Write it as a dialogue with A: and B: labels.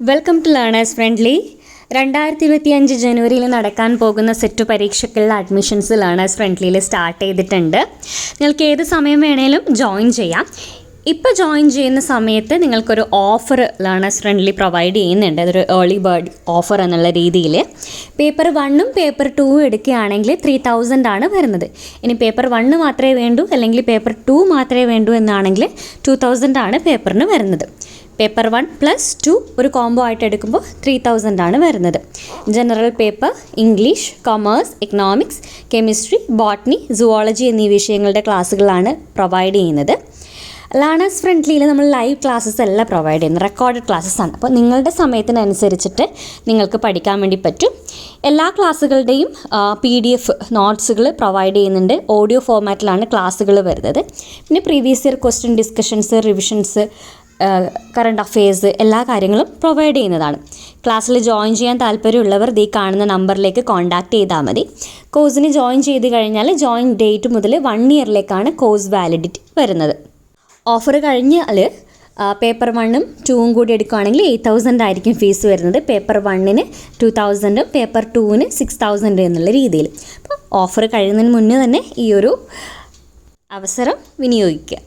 A: Welcome to learners friendly രണ്ടായിരത്തി ഇരുപത്തി അഞ്ച് ജനുവരിയിൽ നടക്കാൻ പോകുന്ന സെറ്റ് പരീക്ഷയ്ക്കുള്ള അഡ്മിഷൻസ് ലേണേഴ്സ് ഫ്രണ്ട്ലിയിൽ സ്റ്റാർട്ട് ചെയ്തിട്ടുണ്ട്. നിങ്ങൾക്ക് ഏത് സമയം വേണേലും ജോയിൻ ചെയ്യാം. ഇപ്പോൾ ജോയിൻ ചെയ്യുന്ന സമയത്ത് നിങ്ങൾക്കൊരു ഓഫർ ലേണേഴ്സ് ഫ്രണ്ട്ലി പ്രൊവൈഡ് ചെയ്യുന്നുണ്ട്. അതൊരു ഏർലി ബേർഡ് ഓഫർ എന്നുള്ള രീതിയിൽ. പേപ്പർ വണ്ണും പേപ്പർ ടൂവും എടുക്കുകയാണെങ്കിൽ ത്രീ തൗസൻഡ് ആണ് വരുന്നത്. ഇനി പേപ്പർ വണ്ണ് മാത്രമേ വേണ്ടൂ അല്ലെങ്കിൽ പേപ്പർ ടു മാത്രമേ വേണ്ടൂ എന്നാണെങ്കിൽ ടു തൗസൻഡ് ആണ് പേപ്പറിന് വരുന്നത്. പേപ്പർ വൺ പ്ലസ് ടു ഒരു കോംബോ ആയിട്ട് എടുക്കുമ്പോൾ ത്രീ തൗസൻഡ് ആണ് വരുന്നത്. General paper English commerce economics chemistry botany zoology എന്നീ വിഷയങ്ങളുടെ ക്ലാസ്സുകളാണ് പ്രൊവൈഡ് ചെയ്യുന്നത്. ലേണേഴ്സ് ഫ്രണ്ട്ലിയിൽ നമ്മൾ ലൈവ് ക്ലാസ്സസ് എല്ലാം പ്രൊവൈഡ് ചെയ്യുന്നത്. റെക്കോർഡ് ക്ലാസ്സസ് ആണ്. അപ്പോൾ നിങ്ങളുടെ സമയത്തിനനുസരിച്ചിട്ട് നിങ്ങൾക്ക് പഠിക്കാൻ വേണ്ടി പറ്റും. എല്ലാ ക്ലാസ്സുകളുടെയും പി ഡി എഫ് നോട്ട്സുകൾ പ്രൊവൈഡ് ചെയ്യുന്നുണ്ട്. ഓഡിയോ ഫോർമാറ്റിലാണ് ക്ലാസ്സുകൾ വരുന്നത്. പിന്നെ previous year question discussions revisions current affairs എല്ലാ കാര്യങ്ങളും പ്രൊവൈഡ് ചെയ്യുന്നതാണ്. ക്ലാസ്സിൽ ജോയിൻ ചെയ്യാൻ താല്പര്യമുള്ളവർ ഈ കാണുന്ന നമ്പറിലേക്ക് കോൺടാക്ട് ചെയ്താൽ മതി. കോഴ്സിന് ജോയിൻ ചെയ്ത് കഴിഞ്ഞാൽ ജോയിൻ ഡേറ്റ് മുതൽ വൺ ഇയറിലേക്കാണ് കോഴ്സ് വാലിഡിറ്റി വരുന്നത്. ഓഫർ കഴിഞ്ഞാൽ പേപ്പർ വണ്ണും ടൂവും കൂടി എടുക്കുകയാണെങ്കിൽ എയ്റ്റ് തൗസൻഡ് ആയിരിക്കും ഫീസ് വരുന്നത്. പേപ്പർ വണ്ണിന് ടു തൗസൻഡും പേപ്പർ ടൂവിന് സിക്സ് തൗസൻഡ് എന്നുള്ള രീതിയിൽ. അപ്പോൾ ഓഫർ കഴിയുന്നതിന് മുന്നേ തന്നെ ഈ ഒരു അവസരം വിനിയോഗിക്കുക.